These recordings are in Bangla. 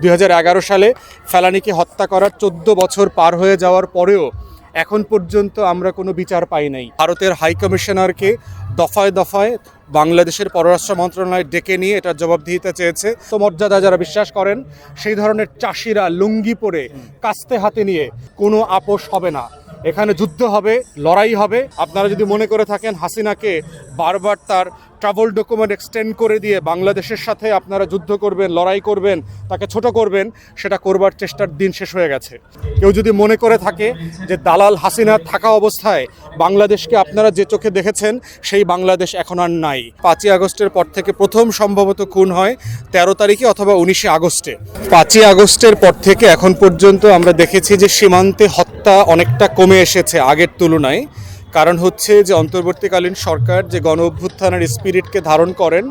দুই হাজার এগারো সালে ফেলানিকে হত্যা করার চোদ্দ বছর পার হয়ে যাওয়ার পরেও এখন পর্যন্ত আমরা কোনো বিচার পাই নাই। ভারতের হাই কমিশনারকে দফায় দফায় বাংলাদেশের পররাষ্ট্র মন্ত্রণালয় ডেকে নিয়ে এটার জবাবদিহিতা চেয়েছে। তো মর্যাদা যারা বিশ্বাস করেন, সেই ধরনের চাষিরা লুঙ্গি পরে কাস্তে হাতে নিয়ে কোনো আপোষ হবে না। এখানে যুদ্ধ হবে, লড়াই হবে। আপনারা যদি মনে করে থাকেন, হাসিনাকে বারবার তার ট্রাভেল ডকুমেন্ট এক্সটেন্ড করে দিয়ে বাংলাদেশের সাথে আপনারা যুদ্ধ করবেন, লড়াই করবেন, তাকে ছোট করবেন, সেটা করবার চেষ্টার দিন শেষ হয়ে গেছে। কেউ যদি মনে করে থাকে যে দালাল হাসিনা থাকা অবস্থায় বাংলাদেশকে আপনারা যে চোখে দেখেছেন, সেই বাংলাদেশ এখন আর নাই। পাঁচই আগস্টের পর থেকে প্রথম সম্ভবত খুন হয় তেরো তারিখে অথবা উনিশে আগস্টে। পাঁচই আগস্টের পর থেকে এখন পর্যন্ত আমরা দেখেছি যে সীমান্তে হত্যা অনেকটা কমে এসেছে আগের তুলনায়। কারণ হচ্ছে যে অন্তর্বর্তীকালীন সরকার যে গণ অভ্যুত্থানের স্পিরিটকে ধারণ করেন,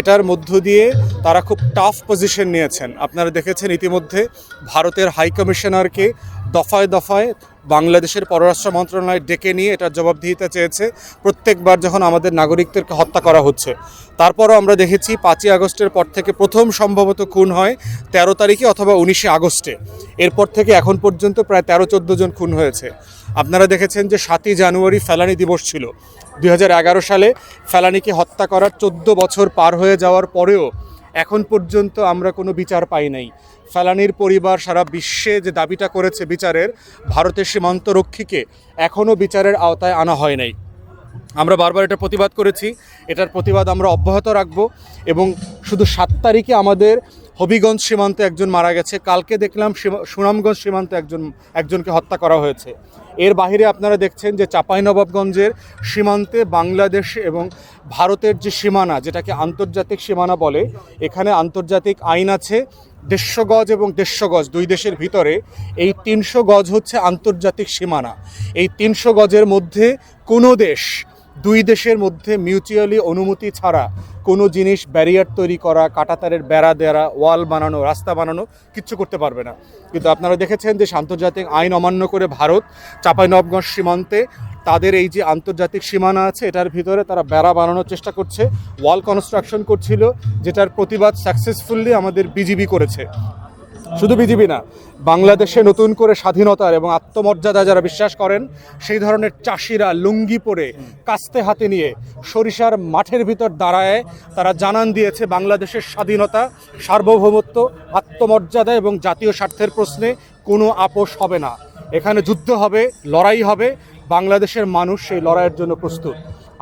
এটার মধ্য দিয়ে তারা খুব টাফ পজিশন নিয়েছেন। আপনারা দেখেছেন ইতিমধ্যে ভারতের হাই কমিশনারকে দফায় দফায় বাংলাদেশের পররাষ্ট্র মন্ত্রণালয় ডেকে নিয়ে এটার জবাবদিহিতা চেয়েছে। প্রত্যেকবার যখন আমাদের নাগরিকদেরকে হত্যা করা হচ্ছে, তারপরও আমরা দেখেছি পাঁচই আগস্টের পর থেকে প্রথম সম্ভবত খুন হয় তেরো তারিখে অথবা উনিশে আগস্টে। এরপর থেকে এখন পর্যন্ত প্রায় তেরো চোদ্দ জন খুন হয়েছে। আপনারা দেখেছেন যে সাতই জানুয়ারি ফেলানি দিবস ছিল। দুই হাজার এগারো সালে ফেলানিকে হত্যা করার চোদ্দ বছর পার হয়ে যাওয়ার পরেও এখন পর্যন্ত আমরা কোনো বিচার পাই নাই। ফেলানির পরিবার সারা বিশ্বে যে দাবিটা করেছে বিচারের, ভারতের সীমান্তরক্ষীকে এখনও বিচারের আওতায় আনা হয় নাই। আমরা বারবার এটা প্রতিবাদ করেছি। এটার প্রতিবাদ আমরা অব্যাহত রাখব এবং শুধু সাত তারিখে আমাদের হবিগঞ্জ সীমান্তে একজন মারা গেছে। কালকে দেখলাম সুনামগঞ্জ সীমান্তে একজন একজনকে হত্যা করা হয়েছে। এর বাইরে আপনারা দেখছেন যে চাঁপাইনবাবগঞ্জের সীমান্তে বাংলাদেশ এবং ভারতের যে সীমানা, যেটাকে আন্তর্জাতিক সীমানা বলে, এখানে আন্তর্জাতিক আইন আছে। দেড়শো গজ এবং দেড়শো গজ, দুই দেশের ভিতরে এই তিনশো গজ হচ্ছে আন্তর্জাতিক সীমানা। এই তিনশো গজের মধ্যে কোনো দেশ দুই দেশের মধ্যে মিউচুয়ালি অনুমতি ছাড়া কোনো জিনিস ব্যারিয়ার তৈরি করা, কাটাতারের বেড়া দেওয়া ওয়াল বানানো, রাস্তা বানানো কিচ্ছু করতে পারবে না। কিন্তু আপনারা দেখেছেন যে আন্তর্জাতিক আইন অমান্য করে ভারত চাঁপাইনবগঞ্জ সীমান্তে তাদের এই যে আন্তর্জাতিক সীমানা আছে, এটার ভিতরে তারা বেড়া বানানোর চেষ্টা করছে ওয়াল কনস্ট্রাকশন করছিল, যেটার প্রতিবাদ সাকসেসফুলি আমাদের বিজিবি করেছে। শুধু বিজিবি না, বাংলাদেশে নতুন করে স্বাধীনতার এবং আত্মমর্যাদা যারা বিশ্বাস করেন, সেই ধরনের চাষিরা লুঙ্গি পরে কাস্তে হাতে নিয়ে সরিষার মাঠের ভিতর দাঁড়ায়। তারা জানান দিয়েছে, বাংলাদেশের স্বাধীনতা, সার্বভৌমত্ব, আত্মমর্যাদা এবং জাতীয় স্বার্থের প্রশ্নে কোনো আপোষ হবে না। এখানে যুদ্ধ হবে, লড়াই হবে, বাংলাদেশের মানুষ সেই লড়াইয়ের জন্য প্রস্তুত।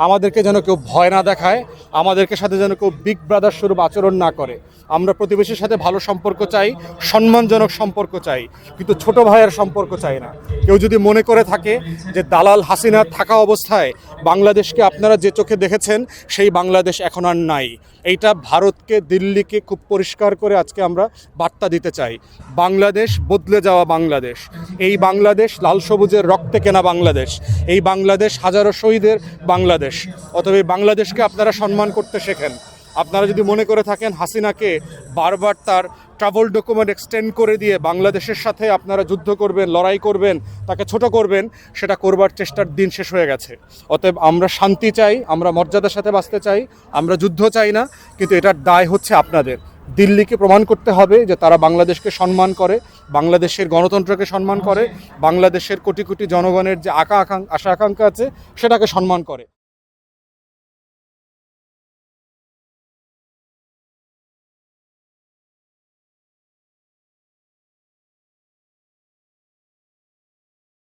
আমাদেরকে যেন কেউ ভয় না দেখায়, আমাদেরকে সাথে যেন কেউ বিগ ব্রাদার স্বরূপ আচরণ না করে। আমরা প্রতিবেশীর সাথে ভালো সম্পর্ক চাই, সম্মানজনক সম্পর্ক চাই, কিন্তু ছোট ভাইয়ের সম্পর্ক চাই না। কেউ যদি মনে করে থাকে যে দালাল হাসিনা থাকা অবস্থায় বাংলাদেশকে আপনারা যে চোখে দেখেছেন, সেই বাংলাদেশ এখন আর নাই। এইটা ভারতকে, দিল্লিকে খুব পরিষ্কার করে আজকে আমরা বার্তা দিতে চাই। বাংলাদেশ বদলে যাওয়া বাংলাদেশ। এই বাংলাদেশ লাল সবুজের রক্তে কেনা বাংলাদেশ। এই বাংলাদেশ হাজারো শহীদের বাংলাদেশ। অতএব বাংলাদেশকে আপনারা সম্মান করতে শেখেন। আপনারা যদি মনে করে থাকেন হাসিনাকে বারবার তার ট্রাভেল ডকুমেন্ট এক্সটেন্ড করে দিয়ে বাংলাদেশের সাথে আপনারা যুদ্ধ করবেন, লড়াই করবেন, তাকে ছোট করবেন, সেটা করবার চেষ্টার দিন শেষ হয়ে গেছে। অতএব আমরা শান্তি চাই, আমরা মর্যাদার সাথে বাঁচতে চাই, আমরা যুদ্ধ চাই না, কিন্তু এটার দায় হচ্ছে আপনাদের। দিল্লিকে প্রমাণ করতে হবে যে তারা বাংলাদেশকে সম্মান করে, বাংলাদেশের গণতন্ত্রকে সম্মান করে, বাংলাদেশের কোটি কোটি জনগণের যে আকা আকাঙ্ক্ষা, আশা, আকাঙ্ক্ষা আছে, সেটাকে সম্মান করে।